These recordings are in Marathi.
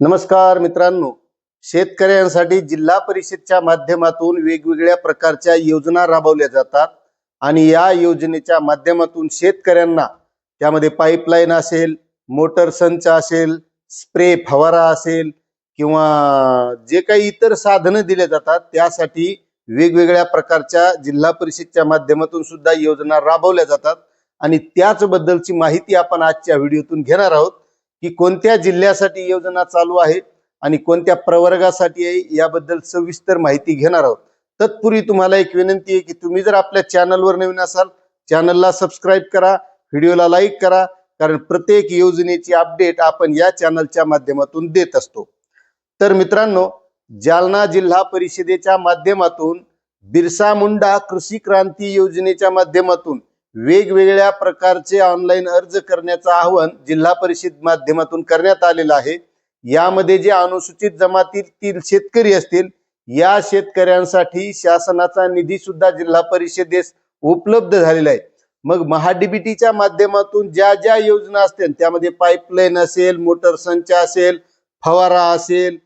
नमस्कार मित्रांनो. शेतकऱ्यांसाठी जिल्हा परिषदच्या माध्यमातून वेगवेगळ्या प्रकारच्या योजना राबवल्या जातात आणि या योजनेच्या माध्यमातून शेतकऱ्यांना त्यामध्ये पाईपलाईन असेल मोटर संच असेल स्प्रे फवारा असेल किंवा जे काही इतर साधनं दिले जातात त्यासाठी वेगवेगळ्या प्रकारच्या जिल्हा परिषदच्या माध्यमातून सुद्धा योजना राबवल्या जातात. आणि त्याचबद्दलची माहिती आपण आजच्या व्हिडिओतून घेणार आहोत. की कोणत्या जिल्ह्यासाठी योजना चालू आहे आणि कोणत्या प्रवर्गासाठी आहे याबद्दल सविस्तर माहिती घेणार आहोत. तत्पूर्वी तुम्हाला एक विनंती आहे की तुम्ही जर आपल्या चॅनलवर नवीन असाल चॅनलला सबस्क्राईब करा व्हिडिओला लाईक करा कारण प्रत्येक योजनेची अपडेट आपण या चॅनलच्या माध्यमातून देत असतो. तर मित्रांनो जालना जिल्हा परिषदेच्या माध्यमातून बिरसा मुंडा कृषी क्रांती योजनेच्या माध्यमातून वेगवेगळ्या प्रकारचे ऑनलाईन अर्ज करण्याचं आवाहन जिल्हा परिषद माध्यमातून करण्यात आलेलं आहे. यामध्ये जे अनुसूचित जमातीतील शेतकरी असतील या शेतकऱ्यांसाठी शासनाचा निधी सुद्धा जिल्हा परिषदेस उपलब्ध झालेला आहे. मग महाडीबीटीच्या माध्यमातून ज्या ज्या योजना असतील त्यामध्ये पाईपलाईन असेल मोटर संच असेल फवारा असेल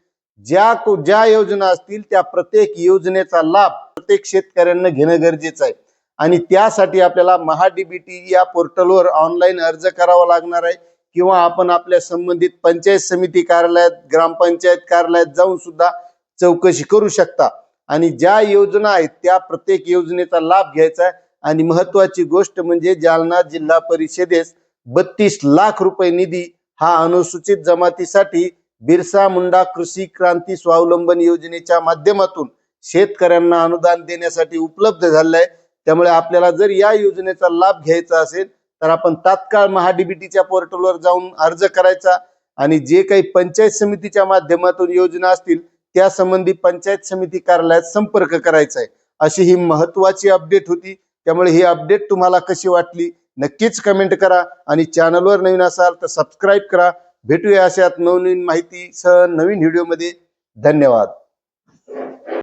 ज्या ज्या योजना असतील त्या प्रत्येक योजनेचा लाभ प्रत्येक शेतकऱ्यांना घेणं गरजेचं आहे. आणि त्यासाठी आपल्याला महाडीबीटी या पोर्टलवर ऑनलाईन अर्ज करावा लागणार आहे. किंवा आपण आपल्या संबंधित पंचायत समिती कार्यालयात ग्रामपंचायत कार्यालयात जाऊन सुद्धा चौकशी करू शकता. आणि ज्या योजना आहेत त्या प्रत्येक योजनेचा लाभ घ्यायचा आहे. आणि महत्वाची गोष्ट म्हणजे जालना जिल्हा परिषदेस बत्तीस लाख रुपये निधी हा अनुसूचित जमातीसाठी बिरसा मुंडा कृषी क्रांती स्वावलंबन योजनेच्या माध्यमातून शेतकऱ्यांना अनुदान देण्यासाठी उपलब्ध झालेला आहे. त्यामुळे आपल्याला जर या योजनेचा लाभ घ्यायचा असेल तर आपण तात्काळ महाडीबीटीच्या पोर्टलवर जाऊन अर्ज करायचा आणि जे काही पंचायत समितीच्या माध्यमातून योजना असतील त्या संबंधी पंचायत समिती कार्यालयात संपर्क करायचा आहे. अशी ही महत्वाची अपडेट होती. त्यामुळे ही अपडेट तुम्हाला कशी वाटली नक्कीच कमेंट करा आणि चॅनलवर नवीन असाल तर सबस्क्राईब करा. भेटूया अशात नवनवीन माहिती सह नवीन व्हिडिओमध्ये. धन्यवाद.